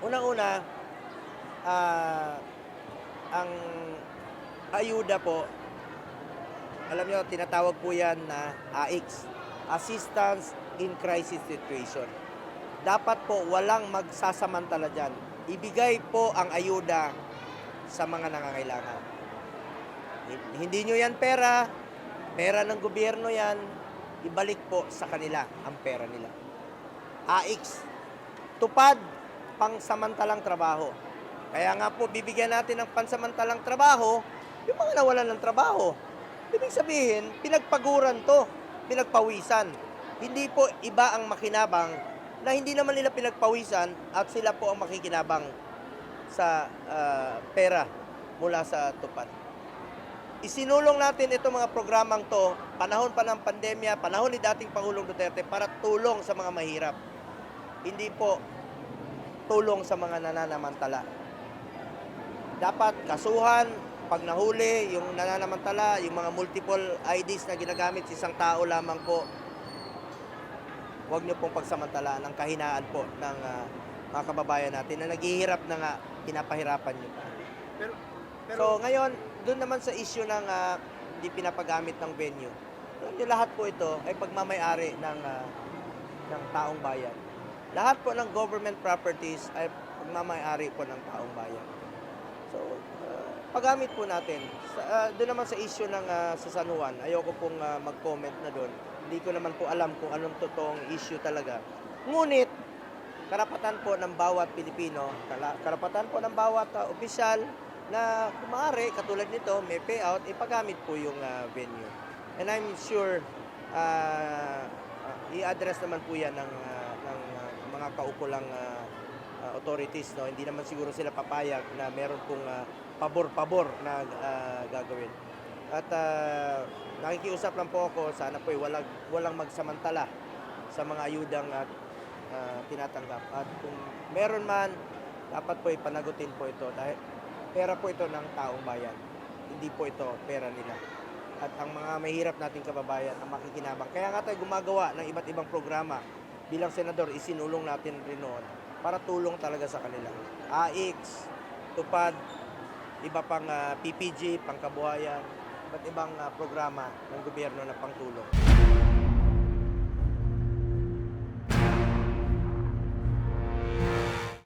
Unang-una, ah, ang ayuda po, alam nyo, tinatawag po yan na AIX, Assistance in Crisis Situation. Dapat po walang magsasamantala dyan. Ibigay po ang ayuda sa mga nangangailangan. Hindi nyo yan pera, pera ng gobyerno yan, ibalik po sa kanila ang pera nila. AIX, tupad pangsamantalang trabaho. Kaya nga po, bibigyan natin ng pansamantalang trabaho yung mga nawalan ng trabaho. Ibig sabihin, pinagpaguran to, pinagpawisan. Hindi po iba ang makinabang na hindi naman nila pinagpawisan at sila po ang makikinabang sa ah, pera mula sa tupad. Isinulong natin itong mga programang to, panahon pa ng pandemya, panahon ni dating Pangulong Duterte para tulong sa mga mahirap. Hindi po tulong sa mga nananamantala. Dapat kasuhan, pag nahuli, yung nananamantala, yung mga multiple IDs na ginagamit sa isang tao lamang po, huwag niyo pong pagsamantala ng kahinaan po ng ah, mga kababayan natin na naghihirap na nga, pinapahirapan niyo pa. Pero, pero So ngayon, doon naman sa issue ng ah, hindi pinapagamit ng venue. Niyo, lahat po ito ay pagmamayari ng ah, ng taong bayan. Lahat po ng government properties ay pagmamayari po ng taong bayan. So, ah, paggamit po natin. Sa, ah, doon naman sa issue ng ah, sa San Juan, ayoko pong ah, mag-comment na doon. Hindi ko naman po alam kung anong totoong issue talaga. Ngunit, karapatan po ng bawat Pilipino, karapatan po ng bawat ah, opisyal na kumare, katulad nito, may payout, ipagamit po yung ah, venue. And I'm sure ah, ah, i-address naman po yan ng, ah, mga kaukulang ah, ah, authorities. No? Hindi naman siguro sila papayag na meron pong ah, pabor-pabor na ah, gagawin. At ah, nakikiusap lang po ako, sana po walang, walang magsamantala sa mga ayudang at ah, tinatanggap. At kung meron man, dapat po ipanagutin po ito dahil pera po ito ng taong bayan. Hindi po ito pera nila. At ang mga mahirap nating kababayan ang makikinabang. Kaya nga tayo gumagawa ng iba't ibang programa. Bilang senador, isinulong natin rin noon para tulong talaga sa kanila. AX, tupad, iba pang ah, PPG, pangkabuhayan, iba't ibang ah, programa ng gobyerno na pangtulong.